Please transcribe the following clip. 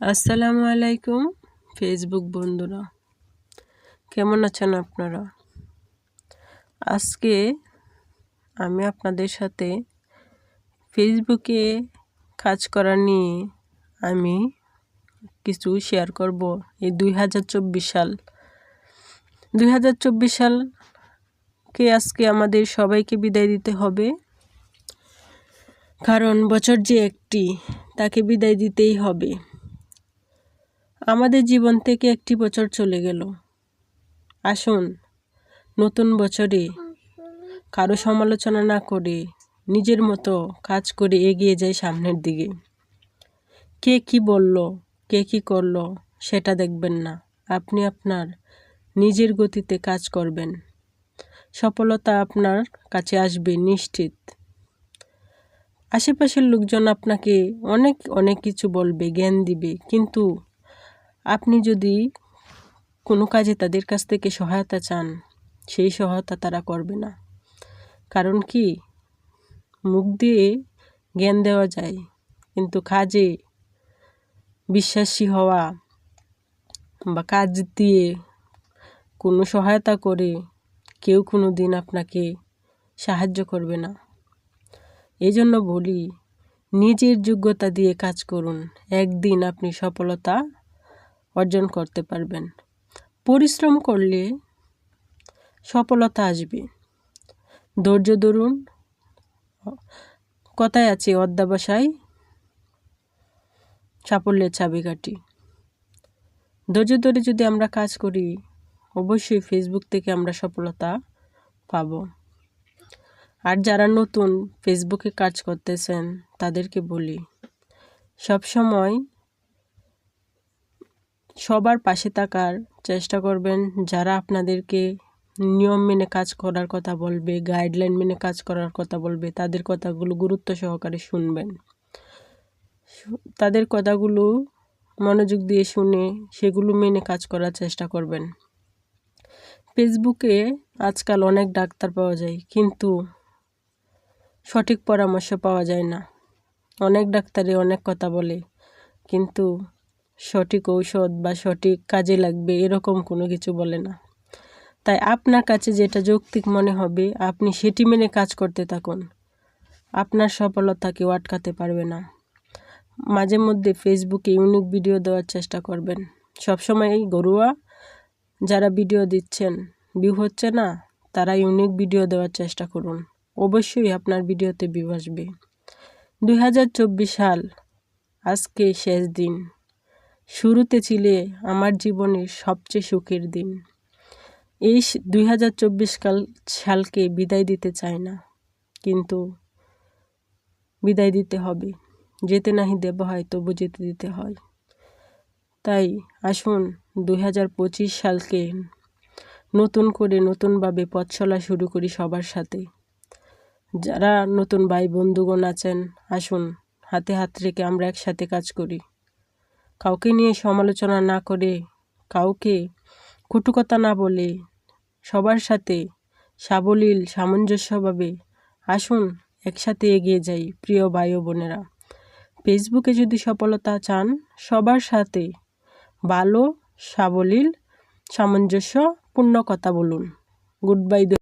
আসসালামু আলাইকুম ফেসবুক বন্ধুরা। কেমন আছেন আপনারা? আজকে আমি আপনাদের সাথে ফেসবুকে কাজ করা নিয়ে আমি কিছু শেয়ার করব। এই দুই হাজার চব্বিশ সাল। দুই হাজার চব্বিশ সালকে আজকে আমাদের সবাইকে বিদায় দিতে হবে। কারণ বছর যে একটি, তাকে বিদায় দিতেই হবে। আমাদের জীবন থেকে একটি বছর চলে গেল। আসুন, নতুন বছরে কারও সমালোচনা না করে নিজের মতো কাজ করে এগিয়ে যাই সামনের দিকে। কে কি বলল, কে কি করল, সেটা দেখবেন না। আপনি আপনার নিজের গতিতে কাজ করবেন। সফলতা আপনার কাছে আসবে নিশ্চিত। আশেপাশের লোকজন আপনাকে অনেক অনেক কিছু বলবে, জ্ঞান দিবে, কিন্তু আপনি যদি কোনো কাজে তাদের কাছ থেকে সহায়তা চান, সেই সহায়তা তারা করবে না। কারণ কি? মুখ দিয়ে জ্ঞান দেওয়া যায়, কিন্তু কাজে বিশ্বাসী হওয়া বা কাজ দিয়ে কোনো সহায়তা করে কেউ কোনো দিন আপনাকে সাহায্য করবে না। এই জন্য বলি, নিজের যোগ্যতা দিয়ে কাজ করুন। একদিন আপনি সফলতা অর্জন করতে পারবেন। পরিশ্রম করলে সফলতা আসবে। ধৈর্য ধরুন। কথায় আছে, অধ্যাবসায় সাফল্যের চাবিকাঠি। ধৈর্য ধরে যদি আমরা কাজ করি, অবশ্যই ফেসবুক থেকে আমরা সফলতা পাব। আর যারা নতুন ফেসবুকে কাজ করতেছেন, তাদেরকে বলি, সবসময় সবার পাশে থাকার চেষ্টা করবেন। যারা আপনাদেরকে নিয়ম মেনে কাজ করার কথা বলবে গাইডলাইন মেনে কাজ করার কথা বলবে, তাদের কথাগুলো গুরুত্ব সহকারে শুনবেন। তাদের কথাগুলো মনোযোগ দিয়ে শুনে সেগুলো মেনে কাজ করার চেষ্টা করবেন। ফেসবুকে আজকাল অনেক ডাক্তার পাওয়া যায়, কিন্তু সঠিক পরামর্শ পাওয়া যায় না। অনেক ডাক্তারে অনেক কথা বলে, কিন্তু সঠিক ঔষধ বা সঠিক কাজে লাগবে এরকম কোনো কিছু বলে না। তাই আপনার কাছে যেটা যৌক্তিক মনে হবে, আপনি সেটি মেনে কাজ করতে থাকুন। আপনার সফলতা কেউ আটকাতে পারবে না। মাঝে মধ্যে ফেসবুকে ইউনিক ভিডিও দেওয়ার চেষ্টা করবেন। সবসময় এই গরুয়া যারা ভিডিও দিচ্ছেন ভিউ হচ্ছে না, তারা ইউনিক ভিডিও দেওয়ার চেষ্টা করুন। অবশ্যই আপনার ভিডিওতে ভিউ আসবে। দু হাজার চব্বিশ সাল, আজকে শেষ দিন। শুরুতে ছিলে আমার জীবনের সবচেয়ে সুখের দিন। এই দুই হাজার চব্বিশ কাল সালকে বিদায় দিতে চাই না, কিন্তু বিদায় দিতে হবে। যেতে নাহি দেব হয়, তবু যেতে দিতে হয়। তাই আসুন দুই হাজার পঁচিশ সালকে নতুন করে নতুনভাবে পথ চলা শুরু করি সবার সাথে। যারা নতুন ভাই বন্ধুগণ আছেন, আসুন হাতে হাত রেখে আমরা একসাথে কাজ করি। কাউকে নিয়ে সমালোচনা না করে, কাউকে কটুকতা না বলে সবার সাথে সাবলীল, সামঞ্জস্যভাবে আসুন, একসাথে এগিয়ে যাই, প্রিয় ভাই বোনেরা। ফেসবুকে যদি সফলতা চান, সবার সাথে ভালো, সাবলীল, সামঞ্জস্যপূর্ণ কথা বলুন। Good bye.